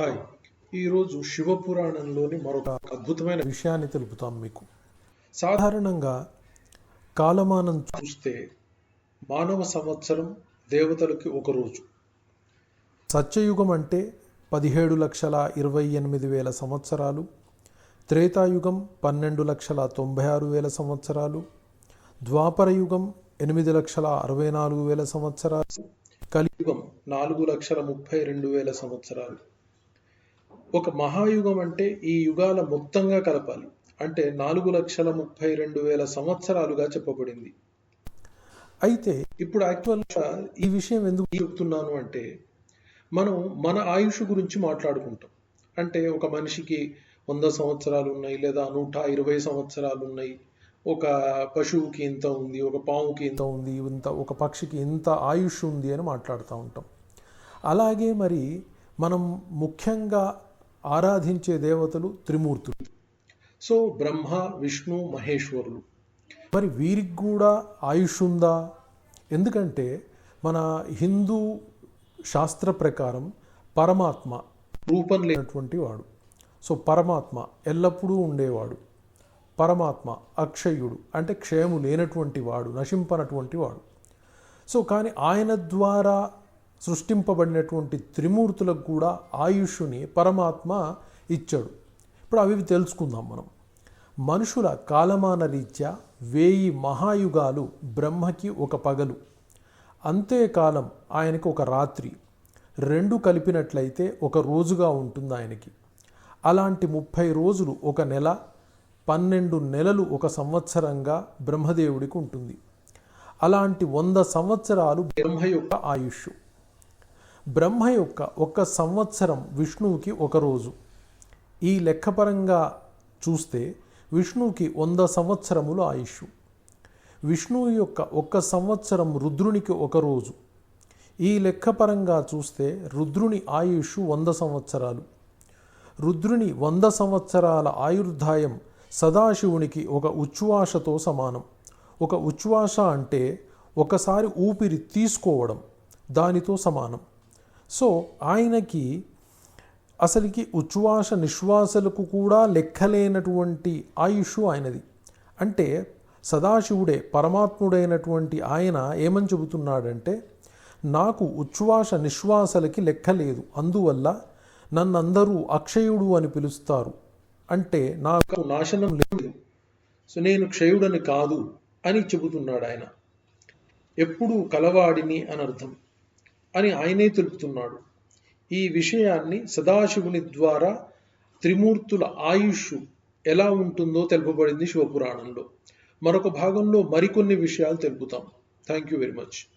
Hi ఈరోజు శివపురాణంలోని మరొక అద్భుతమైన విషయాన్ని తెలుపుతాం మీకు. సాధారణ సాధారణంగా కాలమానం చూస్తే మానవ సంవత్సరం దేవతలకి ఒక రోజు. సత్యయుగం అంటే పదిహేడు లక్షల ఇరవై ఎనిమిది వేల సంవత్సరాలు త్రేతాయుగం పన్నెండు లక్షల తొంభై ఆరు వేల సంవత్సరాలు ద్వాపరయుగం ఎనిమిది లక్షల అరవై నాలుగు వేల సంవత్సరాలు కలి యుగం నాలుగు లక్షల ముప్పై రెండు వేల సంవత్సరాలు. ఒక మహాయుగం అంటే ఈ యుగాల మొత్తంగా కలపాలి. అంటే నాలుగు లక్షల ముప్పై రెండు వేల సంవత్సరాలుగా చెప్పబడింది. అయితే ఇప్పుడు యాక్చువల్గా ఈ విషయం ఎందుకు చెప్తున్నాను అంటే మనం మన ఆయుష్ గురించి మాట్లాడుకుంటాం. అంటే ఒక మనిషికి వంద సంవత్సరాలు ఉన్నాయి లేదా నూట ఇరవై సంవత్సరాలు ఉన్నాయి. ఒక పశువుకి ఇంత ఉంది ఒక పాముకి ఇంత ఉంది ఇంత ఒక పక్షికి ఇంత ఆయుష్ ఉంది అని మాట్లాడుతూ ఉంటాం. అలాగే మరి మనం ముఖ్యంగా ఆరాధించే దేవతలు త్రిమూర్తులు. సో బ్రహ్మ విష్ణు మహేశ్వరులు. మరి వీరికి కూడా ఆయుష్ ఉందా? ఎందుకంటే మన హిందూ శాస్త్ర ప్రకారం పరమాత్మ రూపం లేనటువంటి వాడు. సో పరమాత్మ ఎల్లప్పుడూ ఉండేవాడు. పరమాత్మ అక్షయుడు అంటే క్షయము లేనటువంటి వాడు నశింపనటువంటి వాడు. సో కానీ ఆయన ద్వారా సృష్టింపబడినటువంటి త్రిమూర్తులకు కూడా ఆయుష్ని పరమాత్మ ఇచ్చాడు. ఇప్పుడు అవి తెలుసుకుందాం మనం. మనుషుల కాలమాన రీత్యా వేయి మహాయుగాలు బ్రహ్మకి ఒక పగలు. అంతేకాలం ఆయనకి ఒక రాత్రి. రెండు కలిపినట్లయితే ఒక రోజుగా ఉంటుంది ఆయనకి. అలాంటి ముప్పై రోజులు ఒక నెల పన్నెండు నెలలు ఒక సంవత్సరంగా బ్రహ్మదేవుడికి ఉంటుంది. అలాంటి వంద సంవత్సరాలు బ్రహ్మ యొక్క యొక్క ఆయుష్ బ్రహ్మ యొక్క ఒక సంవత్సరం విష్ణువుకి ఒక రోజు. ఈ లెక్కపరంగా చూస్తే విష్ణువుకి వంద సంవత్సరములు ఆయుష్ విష్ణువు యొక్క ఒక సంవత్సరం రుద్రునికి ఒక రోజు. ఈ లెక్కపరంగా చూస్తే రుద్రుని ఆయుష్ వంద సంవత్సరాలు. రుద్రుని వంద సంవత్సరాల ఆయుర్దాయం సదాశివునికి ఒక ఉచ్ఛ్వాసతో సమానం. ఒక ఉచ్ఛ్వాస అంటే ఒకసారి ఊపిరి తీసుకోవడం దానితో సమానం. సో ఆయనకి అసలుకి ఉచ్ఛ్వాస నిశ్వాసలకు కూడా లెక్కలేనటువంటి ఆయుష్ ఆయనది. అంటే సదాశివుడే పరమాత్ముడైనటువంటి ఆయన ఏమని చెబుతున్నాడంటే నాకు ఉచ్ఛ్వాస నిశ్వాసలకి లెక్క లేదు అందువల్ల నన్నందరూ అక్షయుడు అని పిలుస్తారు. అంటే నాకు నాకు నాశనం లేదు సో నేను క్షయుడని కాదు అని చెబుతున్నాడు ఆయన. ఎప్పుడు కలవాడిని అని అర్థం అని ఆయనే తెలుపుతున్నాడు. ఈ విషయాన్ని సదాశివుని ద్వారా త్రిమూర్తుల ఆయుష్ ఎలా ఉంటుందో తెలుపబడింది శివపురాణంలో. మరొక భాగంలో మరికొన్ని విషయాలు తెలుపుతాం. Thank you very much